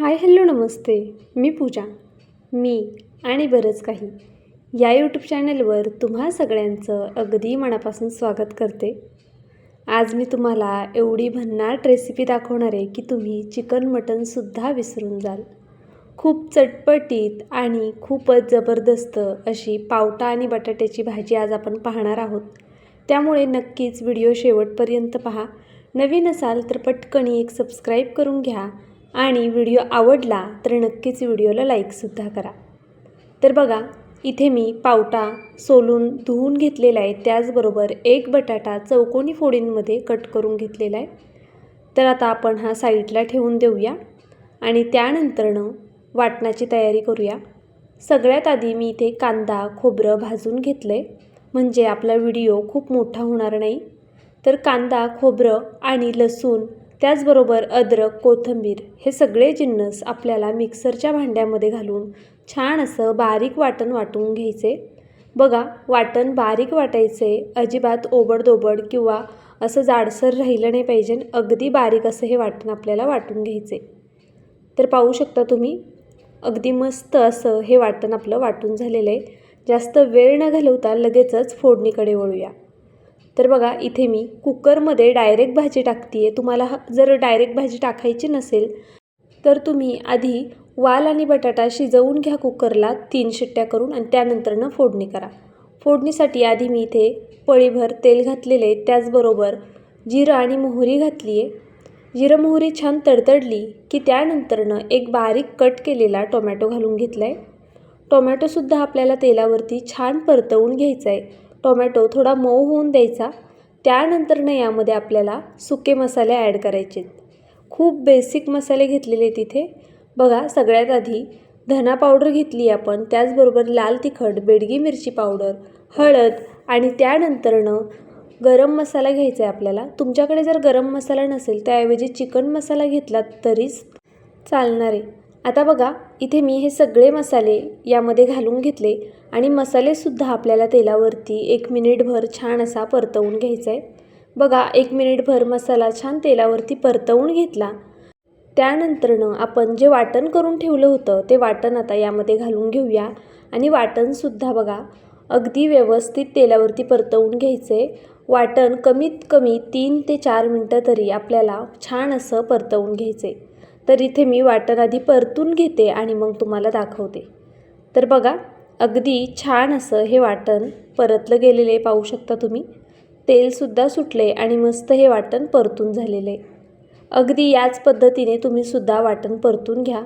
Hi hello नमस्ते मी पूजा मी आणि बरंच काही. या यूट्यूब चॅनलवर तुम्हा सगळ्यांचं अगदी मनापासून स्वागत करते. आज मी तुम्हाला एवढी भन्नाट रेसिपी दाखवणार आहे की तुम्ही चिकन मटनसुद्धा विसरून जाल. खूप चटपटीत आणि खूपच जबरदस्त अशी पावटा आणि बटाट्याची भाजी आज आपण पाहणार आहोत. त्यामुळे नक्कीच व्हिडिओ शेवटपर्यंत पहा. नवीन असाल तर पटकनी एक सबस्क्राईब करून घ्या आणि व्हिडिओ आवडला तर नक्कीच व्हिडिओला लाईकसुद्धा करा. तर बघा इथे मी पावटा सोलून धुवून घेतलेला आहे. त्याचबरोबर एक बटाटा चौकोनी फोडींमध्ये कट करून घेतलेला आहे. तर आता आपण हा साईडला ठेवून देऊया आणि त्यानंतरनं वाटणाची तयारी करूया. सगळ्यात आधी मी इथे कांदा खोबरं भाजून घेतलं आहे म्हणजे आपला व्हिडिओ खूप मोठा होणार नाही. तर कांदा खोबरं आणि लसूण त्याचबरोबर अद्रक कोथिंबीर हे सगळे जिन्नस आपल्याला मिक्सरच्या भांड्यामध्ये घालून छान असं बारीक वाटण वाटून घ्यायचे. बघा वाटण बारीक वाटायचे अजिबात ओबडदोबड किंवा असं जाडसर राहिलं नाही पाहिजे. अगदी बारीक असं हे वाटण आपल्याला वाटून घ्यायचे. तर पाहू शकता तुम्ही अगदी मस्त असं हे वाटण आपलं वाटून झालेलं आहे. जास्त वेळ न घालवता लगेचच फोडणीकडे वळूया. तर बघा इथे मी कुकरमध्ये डायरेक्ट भाजी टाकते आहे तुम्हाला जर डायरेक्ट भाजी टाकायची नसेल तर तुम्ही आधी वाल आणि बटाटा शिजवून घ्या कुकरला तीन शिट्ट्या करून आणि त्यानंतरनं फोडणी करा. फोडणीसाठी आधी मी इथे पळीभर तेल घातलेले आहे. त्याचबरोबर जिरं आणि मोहरी घातली आहे जिरं मोहरी छान तडतडली की त्यानंतरनं एक बारीक कट केलेला टोमॅटो घालून घेतला आहे टोमॅटोसुद्धा आपल्याला तेलावरती छान परतवून घ्यायचा आहे टोमॅटो थोडा मऊ होऊन द्यायचा. त्यानंतरनं यामध्ये आपल्याला सुके मसाले ॲड करायचे खूप बेसिक मसाले घेतलेले तिथे बघा सगळ्यात आधी धना पावडर घेतली आपण. त्याचबरोबर लाल तिखट बेडगी मिरची पावडर हळद आणि त्यानंतरनं गरम मसाला घ्यायचा आहे आपल्याला. तुमच्याकडे जर गरम मसाला नसेल त्याऐवजी चिकन मसाला घेतला तरीच चालणार आहे. आता बघा इथे मी हे सगळे मसाले यामध्ये घालून घेतले आणि मसालेसुद्धा आपल्याला तेलावरती एक मिनिटभर छान असा परतवून घ्यायचा आहे बघा एक मिनिटभर मसाला छान तेलावरती परतवून घेतला. त्यानंतरनं आपण जे वाटण करून ठेवलं होतं ते वाटण आता यामध्ये घालून घेऊया. आणि वाटणसुद्धा बघा अगदी व्यवस्थित तेलावरती परतवून घ्यायचं आहे वाटण कमीत कमी तीन ते चार मिनटं तरी आपल्याला छान असं परतवून घ्यायचं आहे तर इथे मी वाटण आधी परतून घेते आणि मग तुम्हाला दाखवते. तर बघा अगदी छान असं हे वाटण परतलं गेलेले पाहू शकता तुम्ही. तेलसुद्धा सुटले आणि मस्त हे वाटण परतून झालेले अगदी याच पद्धतीने तुम्हीसुद्धा वाटण परतून घ्या.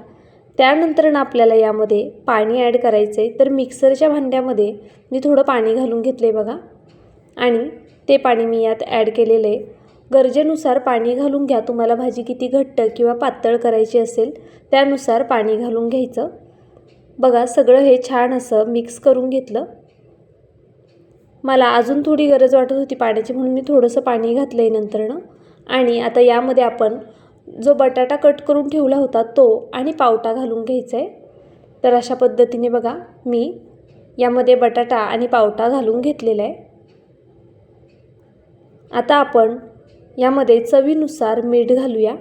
त्यानंतर आपल्याला यामध्ये पाणी ॲड करायचं आहे. तर मिक्सरच्या भांड्यामध्ये मी थोडं पाणी घालून घेतलं आहे बघा. आणि ते पाणी मी यात ॲड केलेलं आहे. गरजेनुसार पाणी घालून घ्या. तुम्हाला भाजी किती घट्ट किंवा पातळ करायची असेल त्यानुसार पाणी घालून घ्यायचं. बघा सगळं हे छान असं मिक्स करून घेतलं. मला अजून थोडी गरज वाटत होती पाण्याची म्हणून मी थोडंसं पाणी घातलं आहे नंतरनं. आणि आता यामध्ये आपण जो बटाटा कट करून ठेवला होता तो आणि पावटा घालून घ्यायचा आहे तर अशा पद्धतीने बघा मी यामध्ये बटाटा आणि पावटा घालून घेतलेला आहे आता आपण यामध्ये चवीनुसार मीठ घालूया.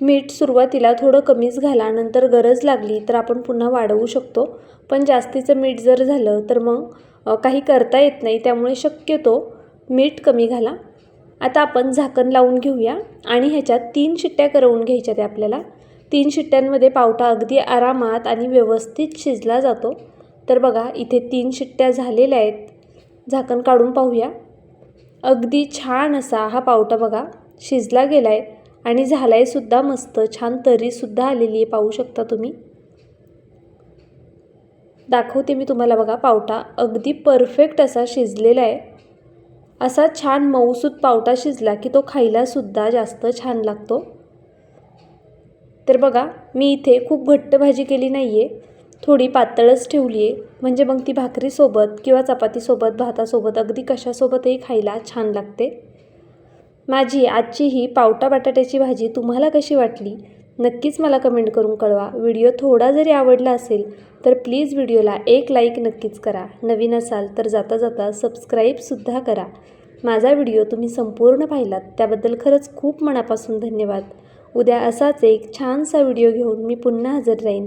मीठ सुरुवातीला थोडं कमीच घाला नंतर गरज लागली तर आपण पुन्हा वाढवू शकतो. पण जास्तीचं मीठ जर झालं तर मग काही करता येत नाही त्यामुळे शक्यतो मीठ कमी घाला. आता आपण झाकण लावून घेऊया आणि ह्याच्यात तीन शिट्ट्या करवून घ्यायच्या त्या आपल्याला. तीन शिट्ट्यांमध्ये पावटा अगदी आरामात आणि व्यवस्थित शिजला जातो. तर बघा इथे तीन शिट्ट्या झालेल्या आहेत. झाकण काढून पाहूया. अगदी छान असा हा पावटा बघा. शिजला गेला आहे आणि झाला आहे सुद्धा मस्त छान तरीसुद्धा आलेली आहे पाहू शकता तुम्ही. दाखवते मी तुम्हाला बघा पावटा. अगदी परफेक्ट असा शिजलेला आहे. असा छान मऊसूत पावटा शिजला की तो खायलासुद्धा जास्त छान लागतो. तर बघा मी इथे खूप घट्ट भाजी केली नाही आहे थोडी पातळच ठेवली आहे म्हणजे मग ती भाकरीसोबत किंवा चपातीसोबत भातासोबत अगदी कशासोबतही खायला छान लागते. माझी आजची ही पावटा बटाट्याची भाजी तुम्हाला कशी वाटली? नक्कीच मला कमेंट करून कळवा. व्हिडिओ थोडा जरी आवडला असेल तर प्लीज व्हिडिओला एक लाईक नक्कीच करा. नवीन असाल तर जाता जाता सबस्क्राईबसुद्धा करा. माझा व्हिडिओ तुम्ही संपूर्ण पाहिलात त्याबद्दल खरंच खूप मनापासून धन्यवाद. उद्या असाच एक छानसा व्हिडिओ घेऊन मी पुन्हा हजर राहीन.